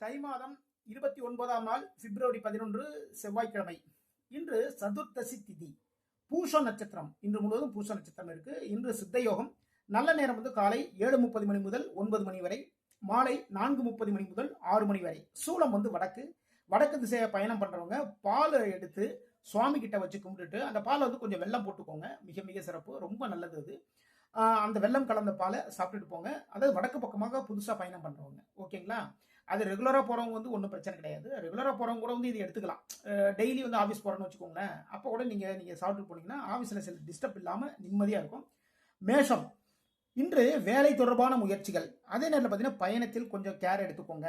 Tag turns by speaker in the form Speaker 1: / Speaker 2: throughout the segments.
Speaker 1: தை மாதம் இருபத்தி ஒன்பதாம் நாள் பிப்ரவரி பதினொன்று செவ்வாய்க்கிழமை. இன்று சதுர்த்தசி திதி பூஷ நட்சத்திரம். இன்று முழுவதும் பூஷ நட்சத்திரம் இருக்கு. இன்று சித்தயோகம் நல்ல நேரம் வந்து காலை ஏழு முப்பது மணி முதல் ஒன்பது மணி வரை மாலை நான்கு முப்பது மணி முதல் ஆறு மணி வரை. சூளம் வந்து வடக்கு. வடக்கு திசையை பயணம் பண்றவங்க பால் எடுத்து சுவாமி கிட்ட வச்சு கும்பிட்டுட்டு அந்த பாலை வந்து கொஞ்சம் வெள்ளம் போட்டுக்கோங்க. மிக மிக சிறப்பு. ரொம்ப நல்லது அது. அந்த வெள்ளம் கலந்த பாலை சாப்பிட்டுட்டு போங்க. அதாவது வடக்கு பக்கமாக புதுசாக பயணம் பண்ணுறவங்க ஓகேங்களா? அது ரெகுலராக போகிறவங்க வந்து ஒன்றும் பிரச்சனை கிடையாது. ரெகுலராக போகிறவங்க கூட வந்து இது எடுத்துக்கலாம். டெய்லி வந்து ஆஃபீஸ் போகிறோன்னு வச்சுக்கோங்களேன். அப்போ கூட நீங்கள் நீங்கள் சாப்பிட்டு போனீங்கன்னா ஆஃபீஸில் சில டிஸ்டர்ப் இல்லாமல் நிம்மதியாக இருக்கும். மேஷம். இன்று வேலை தொடர்பான முயற்சிகள். அதே நேரத்தில் பார்த்தீங்கன்னா பயணத்தில் கொஞ்சம் கேர் எடுத்துக்கோங்க.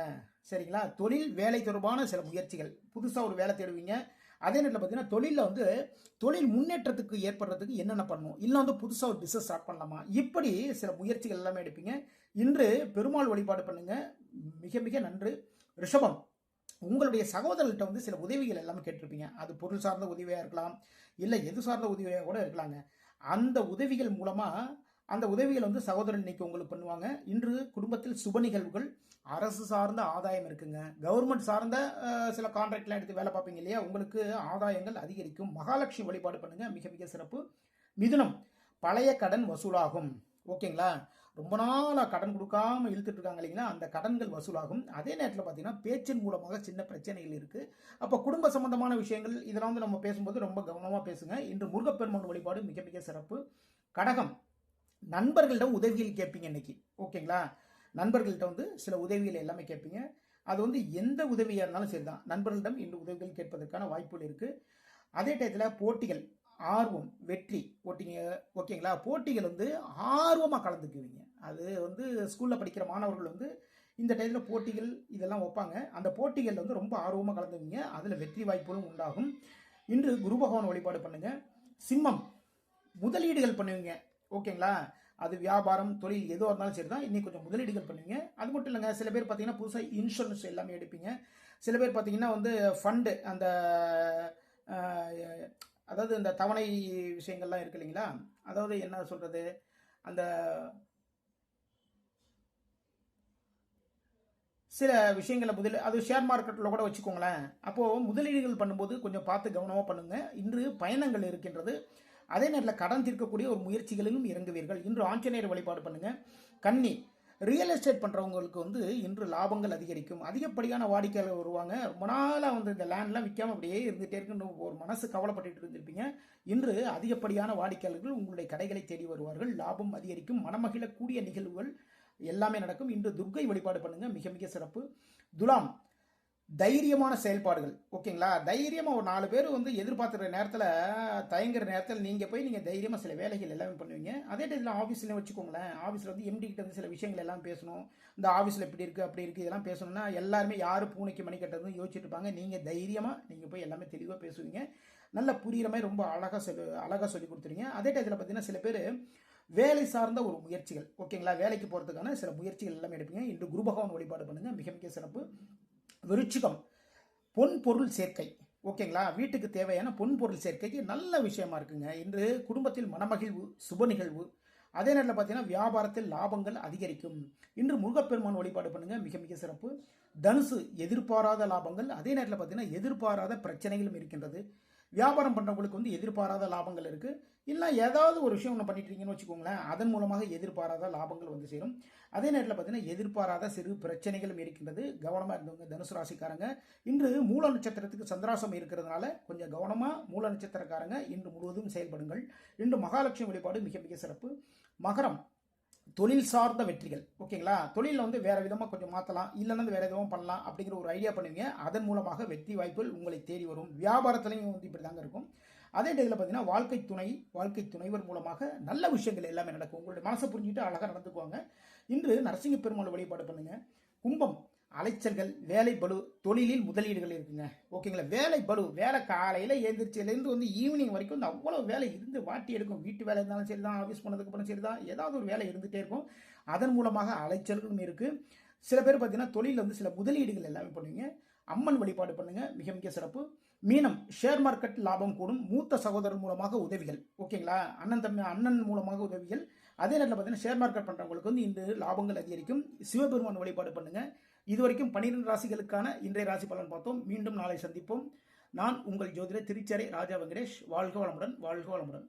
Speaker 1: சரிங்களா? தொழில் வேலை தொடர்பான சில முயற்சிகள். புதுசாக ஒரு வேலை தேடுவீங்க. அதே நேரத்தில் பார்த்தீங்கன்னா தொழிலில் வந்து தொழில் முன்னேற்றத்துக்கு ஏற்படுறதுக்கு என்னென்ன பண்ணணும்? இல்லை வந்து புதுசாக ஒரு பிஸ்னஸ் ஸ்டார்ட் பண்ணலாமா? இப்படி சில முயற்சிகள் எல்லாமே எடுப்பீங்க. இன்று பெருமாள் வழிபாடு பண்ணுங்கள் மிக மிக நன்று. ரிஷபம் உங்களுடைய சகோதரர்கிட்ட வந்து சில உதவிகள் எல்லாமே கேட்டிருப்பீங்க. அது பொருள் சார்ந்த உதவியாக இருக்கலாம் இல்லை எது சார்ந்த உதவியாக கூட இருக்கலாங்க. அந்த உதவிகள் மூலமாக அந்த உதவிகள் வந்து சகோதரன் இன்னைக்கு உங்களுக்கு பண்ணுவாங்க. இன்று குடும்பத்தில் சுப நிகழ்வுகள் அரசு சார்ந்த ஆதாயம் இருக்குங்க. கவர்மெண்ட் சார்ந்த சில கான்ட்ராக்ட்லாம் எடுத்து வேலை பார்ப்பீங்க இல்லையா? உங்களுக்கு ஆதாயங்கள் அதிகரிக்கும். மகாலட்சுமி வழிபாடு பண்ணுங்கள் மிக மிக சிறப்பு. மிதுனம் பழைய கடன் வசூலாகும். ஓகேங்களா? ரொம்ப நாளாக கடன் கொடுக்காம இழுத்துட்டு இருக்காங்க இல்லைங்களா? அந்த கடன்கள் வசூலாகும். அதே நேரத்தில் பார்த்தீங்கன்னா பேச்சின் மூலமாக சின்ன பிரச்சனைகள் இருக்கு. அப்போ குடும்ப சம்பந்தமான விஷயங்கள் இதெல்லாம் வந்து நம்ம பேசும்போது ரொம்ப கவனமாக பேசுங்க. இன்று முருகப்பெருமான் வழிபாடு மிக மிக சிறப்பு. கடகம். நண்பர்களிடம் உதவிகள் கேட்பீங்க இன்னைக்கு. ஓகேங்களா? நண்பர்கள்ட்ட வந்து சில உதவிகள் எல்லாமே கேட்பீங்க. அது வந்து எந்த உதவியாக இருந்தாலும் சரிதான். நண்பர்களிடம் இன்று உதவிகள் கேட்பதற்கான வாய்ப்புகள் இருக்கு. அதே டயத்தில் போட்டிகள். ஆர்வம் வெற்றி போட்டிங்க ஓகேங்களா? போட்டிகள் வந்து ஆர்வமாக கலந்துக்குவீங்க. அது வந்து ஸ்கூலில் படிக்கிற மாணவர்கள் வந்து இந்த டைத்தில் போட்டிகள் இதெல்லாம் வைப்பாங்க. அந்த போட்டிகளில் வந்து ரொம்ப ஆர்வமாக கலந்துக்குவீங்க. அதில் வெற்றி வாய்ப்புகளும் உண்டாகும். இன்று குரு பகவான் வழிபாடு பண்ணுங்கள் சிம்மம் முதலீடுகள் பண்ணுவீங்க. ஓகேங்களா? அது வியாபாரம் தொழில் எதுவாக இருந்தாலும் சரி தான் இன்னைக்கு கொஞ்சம் முதலீடுகள் பண்ணுவீங்க. அது மட்டும் இல்லைங்க சில பேர் பார்த்தீங்கன்னா புதுசாக இன்சூரன்ஸ் எல்லாமே எடுப்பீங்க. சில பேர் பார்த்தீங்கன்னா வந்து ஃபண்டு அந்த அதாவது இந்த தவணை விஷயங்கள்லாம் இருக்கு இல்லைங்களா? அதாவது என்ன சொல்கிறது அந்த சில விஷயங்களை முதல் அது ஷேர் மார்க்கெட்டில் கூட வச்சுக்கோங்களேன். அப்போது முதலீடுகள் பண்ணும்போது கொஞ்சம் பார்த்து கவனமாக பண்ணுங்கள் இன்று பயணங்கள் இருக்கின்றது. அதே நேரத்தில் கடன் தீர்க்கக்கூடிய ஒரு முயற்சிகளிலும் இறங்குவீர்கள். இன்று ஆஞ்சநேயர் வழிபாடு பண்ணுங்கள் கன்னி ரியல் எஸ்டேட் பண்ணுறவங்களுக்கு வந்து இன்று லாபங்கள் அதிகரிக்கும். அதிகப்படியான வாடிக்கையாளர் வருவாங்க. ரொம்ப நாளாக வந்து இந்த லேண்ட்லாம் விற்காம அப்படியே இருந்துகிட்டே இருக்குன்னு ஒரு மனசு கவலைப்பட்டு இருந்திருப்பீங்க. இன்று அதிகப்படியான வாடிக்கையாளர்கள் உங்களுடைய கடைகளை தேடி வருவார்கள். லாபம் அதிகரிக்கும். மனமகிழக்கூடிய நிகழ்வுகள் எல்லாமே நடக்கும். இன்று துர்க்கை வழிபாடு பண்ணுங்க. மிக மிக சிறப்பு. துலாம். தைரியமான செயல்பாடுகள் ஓகேங்களா? தைரியமாக ஒரு நாலு பேர் வந்து எதிர்பார்த்துற நேரத்தில் தயங்குற நேரத்தில் நீங்கள் போய் நீங்கள் தைரியமாக சில வேலைகள் எல்லாமே பண்ணுவீங்க. அதே டைத்தில் ஆஃபீஸ்லேயும் வச்சுக்கோங்களேன். ஆஃபீஸில் வந்து எம்டி கிட்ட வந்து சில விஷயங்கள் எல்லாம் பேசணும். இந்த ஆஃபீஸில் இப்படி இருக்குது அப்படி இருக்குது இதெல்லாம் பேசணும்னா எல்லாருமே யார் பூனைக்கு மணி கட்டுறதுன்னு யோசிச்சுட்டு இருப்பாங்க. நீங்கள் தைரியமா போய் எல்லாமே தெளிவாக பேசுவீங்க. நல்ல புரியுற மாதிரி ரொம்ப அழகாக சொல்லி அழகாக சொல்லி கொடுத்துருங்க அதே டைத்தில் பார்த்தீங்கன்னா சில பேர் வேலை சார்ந்த ஒரு முயற்சிகள் ஓகேங்களா? வேலைக்கு போகிறதுக்கான சில முயற்சிகள் எல்லாமே எடுப்பீங்க. இன்று குருபகவான் வழிபாடு பண்ணுங்கள் மிக மிக சிறப்பு. விருச்சிகம். பொன் பொருள் சேர்க்கை. ஓகேங்களா? வீட்டுக்கு தேவையான பொன் பொருள் சேர்க்கைக்கு நல்ல விஷயமா இருக்குங்க. இன்று குடும்பத்தில் மனமகிழ்வு சுப நிகழ்வு. அதே நேரத்தில் பார்த்தீங்கன்னா வியாபாரத்தில் லாபங்கள் அதிகரிக்கும். இன்று முருகப்பெருமான் வழிபாடு பண்ணுங்க. மிக மிக சிறப்பு. தனுசு எதிர்பாராத லாபங்கள் அதே நேரத்தில் பார்த்தீங்கன்னா எதிர்பாராத பிரச்சனைகளும் இருக்கின்றது. வியாபாரம் பண்ணுறவங்களுக்கு வந்து எதிர்பாராத லாபங்கள் இருக்குது இல்லை ஏதாவது ஒரு விஷயம் ஒன்று பண்ணிட்டுருக்கீங்கன்னு வச்சுக்கோங்களேன் அதன் மூலமாக எதிர்பாராத லாபங்கள் வந்து சேரும். அதே நேரத்தில் பார்த்தீங்கன்னா எதிர்பாராத சிறு பிரச்சனைகளும் இருக்கின்றது. கவனமாக இருந்தவங்க தனுசு ராசிக்காரங்க இன்று மூல நட்சத்திரத்துக்கு சந்திராசம் இருக்கிறதுனால கொஞ்சம் கவனமாக மூல நட்சத்திரக்காரங்க இன்று முழுவதும் செயல்படுங்கள். இன்று மகாலட்சுமி வழிபாடு மிக மிக சிறப்பு. மகரம் தொழில் சார்ந்த வெற்றிகள் ஓகேங்களா? தொழிலில் வந்து வேற விதமாக கொஞ்சம் மாற்றலாம் இல்லைன்னா வந்து வேற விதமாக பண்ணலாம் அப்படிங்கிற ஒரு ஐடியா பண்ணுவீங்க அதன் மூலமாக வெற்றி வாய்ப்புகள் உங்களை தேடி வரும். வியாபாரத்துலையும் வந்து இப்படி தாங்க இருக்கும். அதே டேத்தில் பார்த்தீங்கன்னா வாழ்க்கை துணை வாழ்க்கை துணைவர் மூலமாக நல்ல விஷயங்கள் எல்லாமே நடக்கும். உங்களுடைய மனசை புரிஞ்சுட்டு அழகாக நடந்துக்குவாங்க. இன்று நரசிங்க பெருமாள் வழிபாடு பண்ணுங்க. கும்பம் அலைச்சல்கள் வேலை பளு தொழிலில் முதலீடுகள் இருக்குங்க. ஓகேங்களா? வேலை பளு வேலை காலையில் எழுந்திரிச்சிலேருந்து வந்து ஈவினிங் வரைக்கும் வந்து அவ்வளோ வேலை இருந்து வாட்டி எடுக்கும். வீட்டு வேலை இருந்தாலும் சரி தான் ஆஃபீஸ் போனதுக்கு அப்புறம் சரி தான் ஏதாவது ஒரு வேலை இருந்துகிட்டே இருக்கும். அதன் மூலமாக அலைச்சல்களும் இருக்குது சில பேர் பார்த்தீங்கன்னா தொழிலில் வந்து சில முதலீடுகள் எல்லாமே பண்ணுவீங்க. அம்மன் வழிபாடு பண்ணுங்க மிக மிக சிறப்பு. மீனம் ஷேர் மார்க்கெட் லாபம் கூடும். மூத்த சகோதரர் மூலமாக உதவிகள். ஓகேங்களா? அண்ணன் தம்பி அண்ணன் மூலமாக உதவிகள். அதே நேரத்தில் பார்த்தீங்கன்னா ஷேர் மார்க்கெட் பண்ணுறவங்களுக்கு வந்து இந்த லாபங்கள் அதிகரிக்கும். சிவபெருமான் வழிபாடு பண்ணுங்கள் இது இதுவரைக்கும் பன்னிரெண்டு ராசிகளுக்கான இன்றைய ராசி பலன் பார்த்தோம். மீண்டும் நாளை சந்திப்போம். நான் உங்கள் ஜோதிடர் திருச்சரை ராஜா வெங்கடேஷ். வாழ்க வளமுடன் வாழ்க வளமுடன்.